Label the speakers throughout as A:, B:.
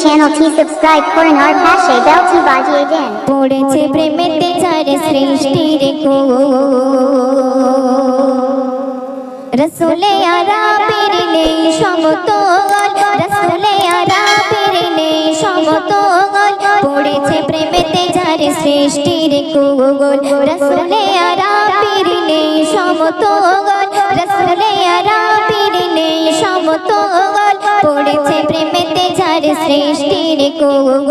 A: চ্যানেলটি সাবস্ক্রাইব করুন আর পাশে বেলটি বাজিয়ে দিন
B: পড়েছে প্রেমেতে চারে সৃষ্টির কো রসুলে আরা পেরিলে সমতল রসুলে আরা পেরিলে সমতল পড়েছে প্রেমেতে চারে সৃষ্টির কোগল রসুলে আরা পেরিলে সমতল রসুলে আরা পেরিলে সমতল পড়েছে প্রেমেতে চারে সৃষ্টির কোগল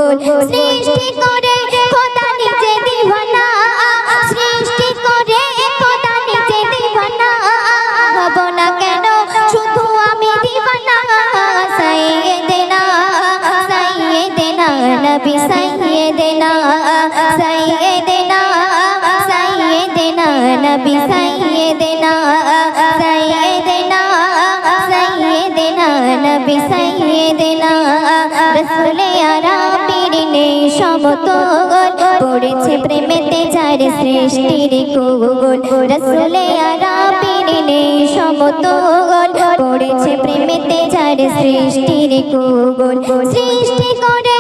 B: সৃষ্টি করে খোদা নিজে দিবানা, সৃষ্টি করে খোদা নিজে দিবানা। হব না কেন, শুধু আমি দিবানা, সাইয়ে দেনা সাইয়ে দেনা, নবী সাইয়ে দেনা সাইয়ে দেনা সাইয়ে দেনা, নবী সাইয়ে দেনা। সমতল পড়েছে প্রেমেতে যার সৃষ্টির কুগুল রসুলে আরা পিরিনে সমতল পড়েছে প্রেমেতে যার সৃষ্টির কুগুল সৃষ্টি করে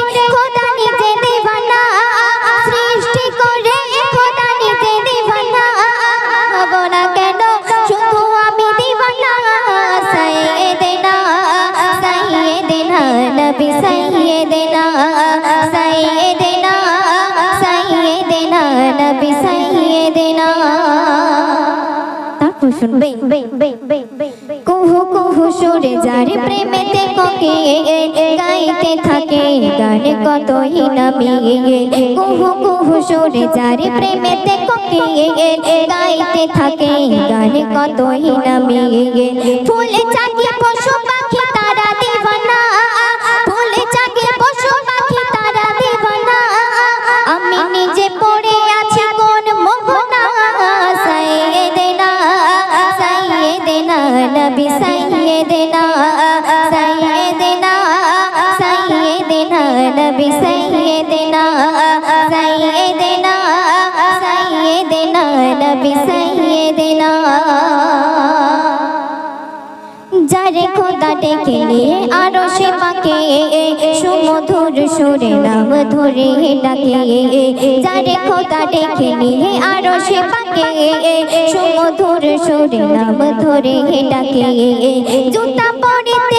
B: সাইয়ে দেনা সাইয়ে দেনা সাইয়ে দেনা নবী সাইয়ে তারপর শুনবে কুহু কুহু সুরে যার প্রেমেতে ককে গাইতে থাকে গান কতই নামিয়ে। কুহু কুহু সুরে যার প্রেমেতে ককে গাইতে থাকে গান কতই নামিয়ে। ফুল চাকি পশু পাখি নবী সাইয়ে দেনা যারে খোদা ডেকে নিয়ে আরও সে পাকে। সুমধুর সুরে নাম ধরে ডাকে। যারে খোদা ডেকে নিয়ে আরও সে পাকে। সুমধুর সুরে নাম ধরে ডাকে। জুতা পরিতে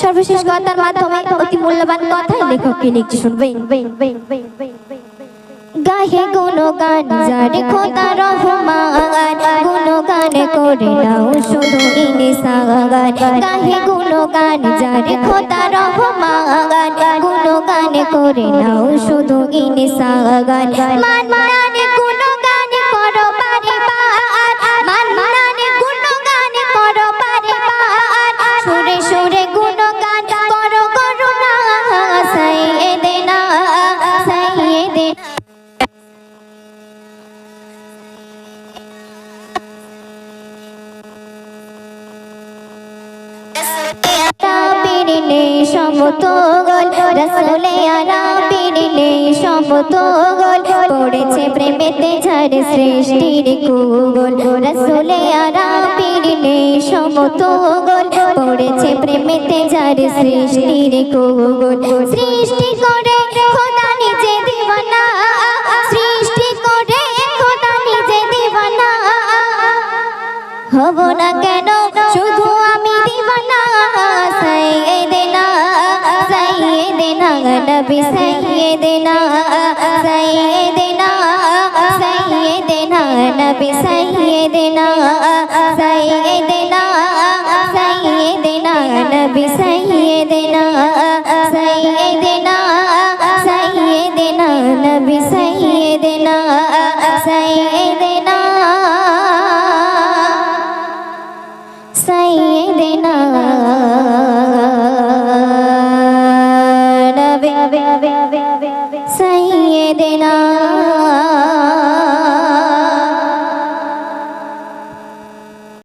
B: সর্বশেষ কথার মাধ্যমে অতি মূল্যবান কথাই লেখককে লিখছে শুনবেন। গাহে গুণগান, যার খোদা রহমান, গুণগান করে নাও শুধু ইনসান। গাহে গুণগান, যার খোদা রহমান, গুণগান করে নাও শুধু ইনসান। মান পিরিনে সমতল রসলে আরা পিরিনে সমতল পড়েছে প্রেমেতে ঝড় সৃষ্টির কুগল রসলে আরা পিরিনে সমতল পড়েছে প্রেমেতে ঝড় সৃষ্টির কুগল সৃষ্টি নিজে দিবানা সৃষ্টি হব না কেন নবী সাইয়ে দেনা সাইয়ে দেনা সাইয়ে দেনা নবী সাইয়ে দেনা সাইয়ে দেনা সাইয়ে দেনা নবী সাইয়ে দেনা সাইয়ে দেনা সাইয়ে দেনা নবী সাইয়ে দেনা সৈয়দনা